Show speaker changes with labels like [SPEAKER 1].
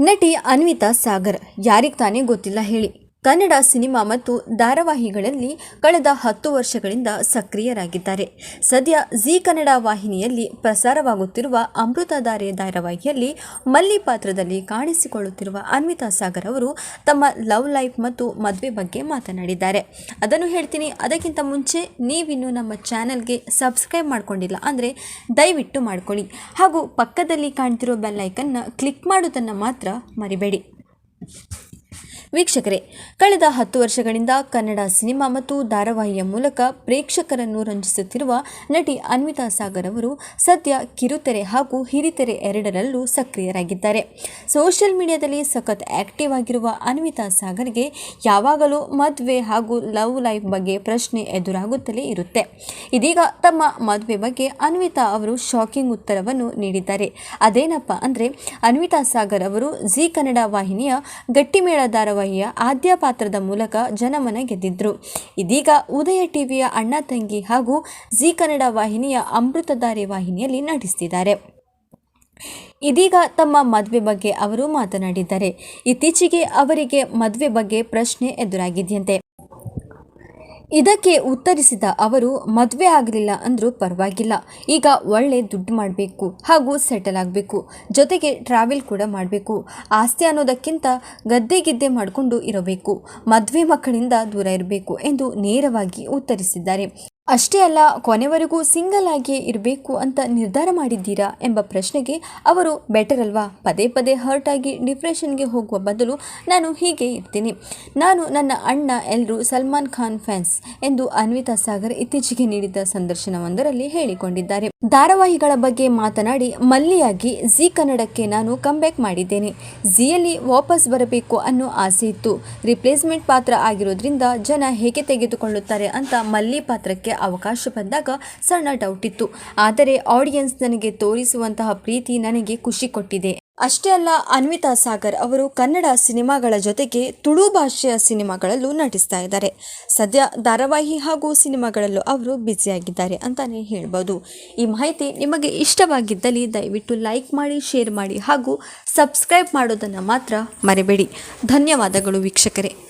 [SPEAKER 1] ನಟಿ ಅನ್ವಿತಾ ಸಾಗರ್. ಯಾರಿಗೆ ತಾನೇ ಗೊತ್ತಿಲ್ಲ ಹೇಳಿ. ಕನ್ನಡ ಸಿನಿಮಾ ಮತ್ತು ಧಾರಾವಾಹಿಗಳಲ್ಲಿ ಕಳೆದ ಹತ್ತು ವರ್ಷಗಳಿಂದ ಸಕ್ರಿಯರಾಗಿದ್ದಾರೆ. ಸದ್ಯ ಜಿ ಕನ್ನಡ ವಾಹಿನಿಯಲ್ಲಿ ಪ್ರಸಾರವಾಗುತ್ತಿರುವ ಅಮೃತಧಾರೆ ಧಾರಾವಾಹಿಯಲ್ಲಿ ಮಲ್ಲಿ ಪಾತ್ರದಲ್ಲಿ ಕಾಣಿಸಿಕೊಳ್ಳುತ್ತಿರುವ ಅನ್ವಿತಾ ಸಾಗರ್ ಅವರು ತಮ್ಮ ಲವ್ ಲೈಫ್ ಮತ್ತು ಮದುವೆ ಬಗ್ಗೆ ಮಾತನಾಡಿದ್ದಾರೆ. ಅದನ್ನು ಹೇಳ್ತೀನಿ. ಅದಕ್ಕಿಂತ ಮುಂಚೆ ನೀವಿನ್ನು ನಮ್ಮ ಚಾನಲ್ಗೆ ಸಬ್ಸ್ಕ್ರೈಬ್ ಮಾಡ್ಕೊಂಡಿಲ್ಲ ಅಂದರೆ ದಯವಿಟ್ಟು ಮಾಡ್ಕೊಳ್ಳಿ. ಹಾಗೂ ಪಕ್ಕದಲ್ಲಿ ಕಾಣ್ತಿರೋ ಬೆಲ್ ಐಕನ್ನ ಕ್ಲಿಕ್ ಮಾಡೋದನ್ನು ಮಾತ್ರ ಮರಿಬೇಡಿ. ವೀಕ್ಷಕರೇ, ಕಳೆದ ಹತ್ತು ವರ್ಷಗಳಿಂದ ಕನ್ನಡ ಸಿನಿಮಾ ಮತ್ತು ಧಾರಾವಾಹಿಯ ಮೂಲಕ ಪ್ರೇಕ್ಷಕರನ್ನು ರಂಜಿಸುತ್ತಿರುವ ನಟಿ ಅನ್ವಿತಾ ಸಾಗರ್ ಅವರು ಸದ್ಯ ಕಿರುತೆರೆ ಹಾಗೂ ಹಿರಿತೆರೆ ಎರಡರಲ್ಲೂ ಸಕ್ರಿಯರಾಗಿದ್ದಾರೆ. ಸೋಷಿಯಲ್ ಮೀಡಿಯಾದಲ್ಲಿ ಸಖತ್ ಆಕ್ಟಿವ್ ಆಗಿರುವ ಅನ್ವಿತಾ ಸಾಗರ್ಗೆ ಯಾವಾಗಲೂ ಮದುವೆ ಹಾಗೂ ಲವ್ ಲೈಫ್ ಬಗ್ಗೆ ಪ್ರಶ್ನೆ ಎದುರಾಗುತ್ತಲೇ ಇರುತ್ತೆ. ಇದೀಗ ತಮ್ಮ ಮದುವೆ ಬಗ್ಗೆ ಅನ್ವಿತಾ ಅವರು ಶಾಕಿಂಗ್ ಉತ್ತರವನ್ನು ನೀಡಿದ್ದಾರೆ. ಅದೇನಪ್ಪ ಅಂದರೆ, ಅನ್ವಿತಾ ಸಾಗರ್ ಅವರು ಜಿ ಕನ್ನಡ ವಾಹಿನಿಯ ಗಟ್ಟಿಮೇಳ ಧಾರಾವಾಹಿಯ ಆದ್ಯ ಪಾತ್ರದ ಮೂಲಕ ಜನಮನ ಗೆದ್ದಿದ್ರು. ಇದೀಗ ಉದಯ ಟಿವಿಯ ಅಣ್ಣ ತಂಗಿ ಹಾಗೂ ಜಿ ಕನ್ನಡ ವಾಹಿನಿಯ ಅಮೃತಧಾರೆ ವಾಹಿನಿಯಲ್ಲಿ ನಟಿಸುತ್ತಿದ್ದಾರೆ ಇದೀಗ ತಮ್ಮ ಮದುವೆ ಬಗ್ಗೆ ಅವರು ಮಾತನಾಡಿದ್ದಾರೆ. ಇತ್ತೀಚೆಗೆ ಅವರಿಗೆ ಮದುವೆ ಬಗ್ಗೆ ಪ್ರಶ್ನೆ ಎದುರಾಗಿದೆಯಂತೆ. ಇದಕ್ಕೆ ಉತ್ತರಿಸಿದ ಅವರು, ಮದುವೆ ಆಗಲಿಲ್ಲ ಅಂದರೂ ಪರವಾಗಿಲ್ಲ. ಈಗ ಒಳ್ಳೆ ದುಡ್ಡು ಮಾಡಬೇಕು ಹಾಗೂ ಸೆಟಲ್ ಆಗಬೇಕು. ಜೊತೆಗೆ ಟ್ರಾವೆಲ್ ಕೂಡ ಮಾಡಬೇಕು. ಆಸ್ತಿ ಅನ್ನೋದಕ್ಕಿಂತ ಗದ್ದೆ ಗಿದ್ದೆ ಮಾಡಿಕೊಂಡು ಇರಬೇಕು. ಮದುವೆ ಮಕ್ಕಳಿಂದ ದೂರ ಇರಬೇಕು ಎಂದು ನೇರವಾಗಿ ಉತ್ತರಿಸಿದ್ದಾರೆ. ಅಷ್ಟೇ ಅಲ್ಲ, ಕೊನೆವರೆಗೂ ಸಿಂಗಲ್ ಆಗಿಯೇ ಇರಬೇಕು ಅಂತ ನಿರ್ಧಾರ ಮಾಡಿದ್ದೀರಾ ಎಂಬ ಪ್ರಶ್ನೆಗೆ ಅವರು ಬೆಟರ್ ಅಲ್ವಾ? ಪದೇ ಪದೇ ಹರ್ಟ್ ಆಗಿ ಡಿಪ್ರೆಷನ್ಗೆ ಹೋಗುವ ಬದಲು ನಾನು ಹೀಗೆ ಇರ್ತೀನಿ. ನಾನು ನನ್ನ ಅಣ್ಣ ಎಲ್ಲರೂ ಸಲ್ಮಾನ್ ಖಾನ್ ಫ್ಯಾನ್ಸ್ ಎಂದು ಅನ್ವಿತಾ ಸಾಗರ್ ಇತ್ತೀಚೆಗೆ ನೀಡಿದ ಸಂದರ್ಶನವೊಂದರಲ್ಲಿ ಹೇಳಿಕೊಂಡಿದ್ದಾರೆ. ಧಾರಾವಾಹಿಗಳ ಬಗ್ಗೆ ಮಾತನಾಡಿ, ಮಲ್ಲಿಯಾಗಿ ಜಿ ಕನ್ನಡಕ್ಕೆ ನಾನು ಕಮ್ಬ್ಯಾಕ್ ಮಾಡಿದ್ದೇನೆ. ಜಿಯಲ್ಲಿ ವಾಪಸ್ ಬರಬೇಕು ಅನ್ನೋ ಆಸೆ ಇತ್ತು. ರಿಪ್ಲೇಸ್ಮೆಂಟ್ ಪಾತ್ರ ಆಗಿರೋದ್ರಿಂದ ಜನ ಹೇಗೆ ತೆಗೆದುಕೊಳ್ಳುತ್ತಾರೆ ಅಂತ ಮಲ್ಲಿ ಪಾತ್ರಕ್ಕೆ ಅವಕಾಶ ಬಂದಾಗ ಸಣ್ಣ ಡೌಟ್ ಇತ್ತು. ಆದರೆ ಆಡಿಯನ್ಸ್ ನನಗೆ ತೋರಿಸುವಂತಹ ಪ್ರೀತಿ ನನಗೆ ಖುಷಿ ಕೊಟ್ಟಿದೆ. ಅಷ್ಟೇ ಅಲ್ಲ, ಅನ್ವಿತಾ ಸಾಗರ್ ಅವರು ಕನ್ನಡ ಸಿನಿಮಾಗಳ ಜೊತೆಗೆ ತುಳು ಭಾಷೆಯ ಸಿನಿಮಾಗಳಲ್ಲೂ ನಟಿಸ್ತಾ ಇದ್ದಾರೆ. ಸದ್ಯ ಧಾರಾವಾಹಿ ಹಾಗೂ ಸಿನಿಮಾಗಳಲ್ಲೂ ಅವರು ಬ್ಯುಸಿಯಾಗಿದ್ದಾರೆ ಅಂತಲೇ ಹೇಳ್ಬೋದು. ಈ ಮಾಹಿತಿ ನಿಮಗೆ ಇಷ್ಟವಾಗಿದ್ದಲ್ಲಿ ದಯವಿಟ್ಟು ಲೈಕ್ ಮಾಡಿ, ಶೇರ್ ಮಾಡಿ ಹಾಗೂ ಸಬ್ಸ್ಕ್ರೈಬ್ ಮಾಡೋದನ್ನು ಮಾತ್ರ ಮರಿಬೇಡಿ. ಧನ್ಯವಾದಗಳು ವೀಕ್ಷಕರೇ.